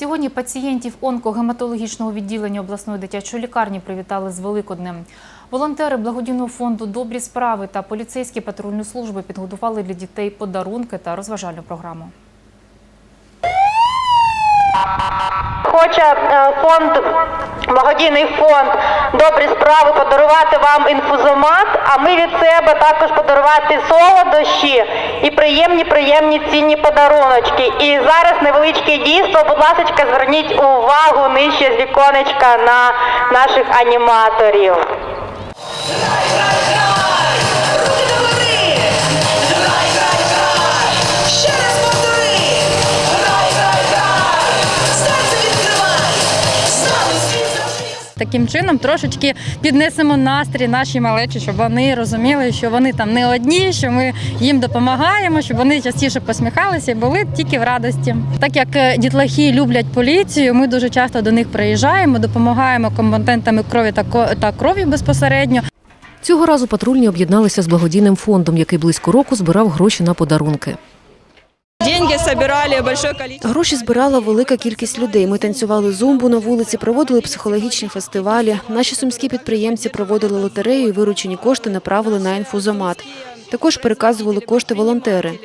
Сьогодні пацієнтів онкогематологічного відділення обласної дитячої лікарні привітали з Великоднем. Волонтери благодійного фонду Добрі справи та поліцейські патрульні служби підготували для дітей подарунки та розважальну програму. Хоче е, фонд, благодійний фонд Добрі справи подарувати вам інфузомат, а ми від себе також подарувати солодощі і приємні, приємні цінні подаруночки. І зараз невеличке дійство. Будь ласка, зверніть увагу нижче з віконечка на наших аніматорів. Таким чином трошечки піднесемо настрій нашій малечі, щоб вони розуміли, що вони там не одні, що ми їм допомагаємо, щоб вони частіше посміхалися і були тільки в радості. Так як е, дітлахи люблять поліцію, ми дуже часто до них приїжджаємо, допомагаємо компонентами крові та крові безпосередньо. Цього разу патрульні об'єдналися з благодійним фондом, який близько року збирав гроші на подарунки. Собирали большое количество. Гроші збирала велика кількість людей. Ми танцювали зумбу на вулиці, проводили психологічні фестивалі. Наші сумські підприємці проводили лотерею і виручені кошти направили на інфузомат. Також переказували кошти волонтери.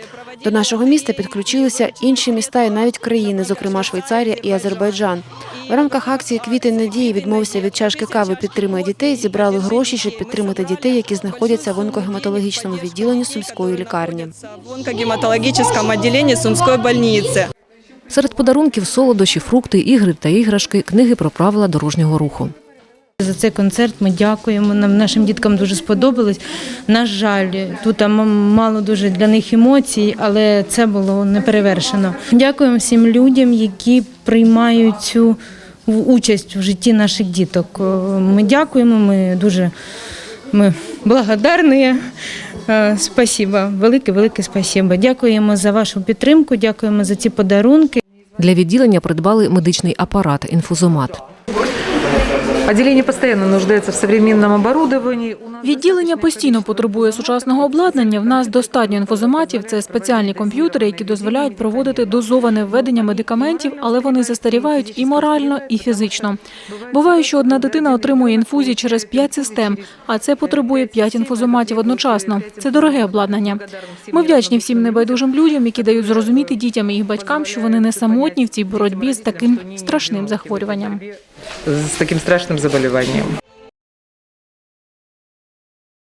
До нашого міста підключилися інші міста і навіть країни, зокрема Швейцарія і Азербайджан. В рамках акції Квіти надії відмовився від чашки кави підтримує дітей. Зібрали гроші, щоб підтримати дітей, які знаходяться в онкогематологічному відділенні сумської лікарні. В онкогематологическом отделении Сумской больницы. Серед подарунків солодощі, фрукти, ігри та іграшки, книги про правила дорожнього руху. За цей концерт ми дякуємо. Нам нашим діткам дуже сподобалось. На жаль, тут мало дуже для них емоцій, але це було неперевершено. Дякуємо всім людям, які приймають цю участь в житті наших діток. Ми дякуємо. Ми дуже ми благодарні. Е, Спасибо, велике, велике спасибо. Дякуємо за вашу підтримку, дякуємо за ці подарунки. Для відділення придбали медичний апарат інфузомат. Отделение постоянно нуждается в современном оборудовании. Відділення постійно потребує сучасного обладнання. В нас достатньо інфозоматів. Це спеціальні комп'ютери, які дозволяють проводити дозоване введення медикаментів, але вони застарівають і морально, і фізично. Буває, що одна дитина отримує інфузії через п'ять систем, а це потребує п'ять інфозоматів одночасно. Це дороге обладнання. Ми вдячні всім небайдужим людям, які дають зрозуміти дітям і їх батькам, що вони не самотні в цій боротьбі з таким страшним захворюванням. С таким страшным заболеванием.